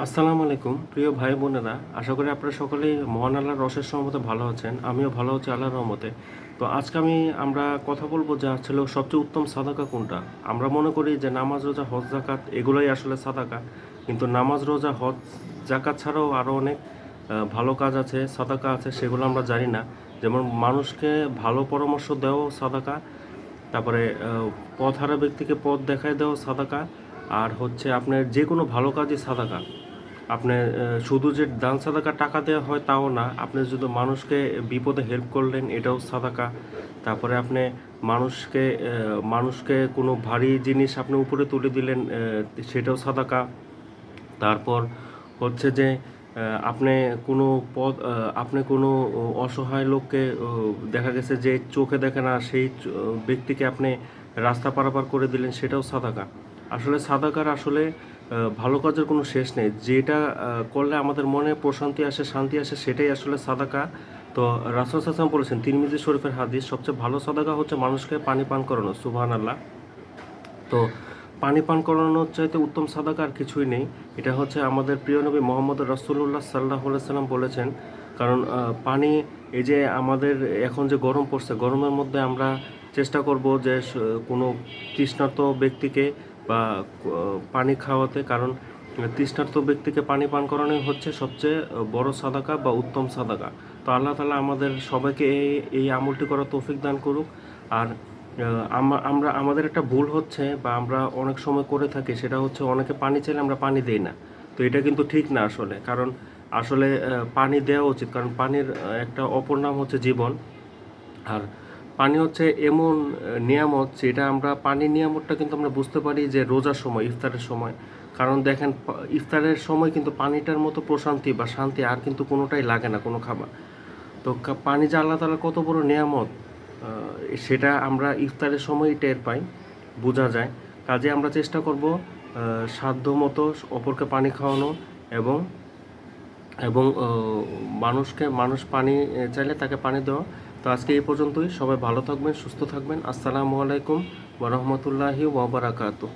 আসসালামু আলাইকুম, প্রিয় ভাই বোনেরা। আশা করি আপনারা সকলেই মহান আল্লাহর রসের সহমতে ভালো আছেন। আমিও ভালো আছি আল্লাহর রহমতে। তো আজকে আমি, আমরা কথা বলব যে আসলে সবচেয়ে উত্তম সাদাকা কোনটা? আমরা মনে করি যে নামাজ, রোজা, হজ জাকাত এগুলোই আসলে সাদাকা। কিন্তু নামাজ, রোজা, হজ জাকাত ছাড়াও আরও অনেক ভালো কাজ আছে, সাদাকা আছে, সেগুলো আমরা জানি না। যেমন মানুষকে ভালো পরামর্শ দেওয়াও সাদাকা, তারপরে পথ হারা ব্যক্তিকে পথ দেখায় দেওয়া সাদাকা, আর হচ্ছে আপনার যে কোনো ভালো কাজই সাদাকা। আপনি শুধু যে দান সাদাকা টাকা দেওয়া হয় তাও না আপনি যদি মানুষকে বিপদে হেল্প করলেন এটাও সাদাকা। তারপরে আপনি মানুষকে মানুষকে কোনো ভারী জিনিস আপনি উপরে তুলে দিলেন সেটাও সাদাকা। তারপর হচ্ছে যে আপনি কোনো আহ, আপনি কোনো অসহায় লোককে দেখা গেছে যে চোখে দেখে না সেই ব্যক্তিকে আপনি রাস্তা পারাপার করে দিলেন সেটাও সাদাকা। আসলে সাদাকার আসলে ভালো কাজের কোনো শেষ নেই। যেটা করলে আমাদের মনে প্রশান্তি আসে, শান্তি আসে, সেটাই আসলে সাদাকা। তো রাসুল সাসাম বলেছেন, তিরমিজি শরীফের হাদিস, সবচেয়ে ভালো সাদাকা হচ্ছে মানুষকে পানি পান করানো সুবহান আল্লাহ তো পানি পান করানোর চাইতে উত্তম সাদাকা আর কিছুই নেই। এটা হচ্ছে আমাদের প্রিয় নবী মোহাম্মদ রসুল্লাহ সাল্লাহ সাল্লাম বলেছেন, কারণ পানি এই যে আমাদের এখন যে গরম পড়ছে, গরমের মধ্যে আমরা চেষ্টা করব যে কোনো তৃষ্ণার্ত ব্যক্তিকে বা পানি খাওয়াতে, কারণ তৃষ্ণার্ত ব্যক্তিকে পানি পান করানোই হচ্ছে সবচেয়ে বড় সাদাকা বা উত্তম সাদাকা। তো আল্লাহ তালা আমাদের সবাইকে এই এই আমলটি করার তৌফিক দান করুক। আর আমরা, আমাদের একটা ভুল হচ্ছে বা আমরা অনেক সময় করে থাকি, সেটা হচ্ছে অনেকে পানি চাইলে আমরা পানি দেই না। তো এটা কিন্তু ঠিক না আসলে, কারণ আসলে পানি দেওয়া উচিত, কারণ পানির একটা অপর নাম হচ্ছে জীবন। আর পানি হচ্ছে এমন নিয়ামত যেটা আমরা, পানির নিয়ামতটা কিন্তু আমরা বুঝতে পারি যে রোজার সময়, ইফতারের সময়। কারণ দেখেন ইফতারের সময় কিন্তু পানিটার মতো প্রশান্তি বা শান্তি আর কিন্তু কোনোটাই লাগে না, কোনো খাবার। তো পানি যে আল্লাহ তালার কত বড় নিয়ামত সেটা আমরা ইফতারের সময়ই টের পাই, বোঝা যায়। কাজে আমরা চেষ্টা করব সাধ্য মতো অপরকে পানি খাওয়ানো এবং এবং মানুষকে, মানুষ পানি চাইলে তাকে পানি দেওয়া। তো আজকে এই পর্যন্তই। সবাই ভালো থাকবেন, সুস্থ থাকবেন। আসসালামু আলাইকুম ওরহমতুল্লাহি ওবরাকাতু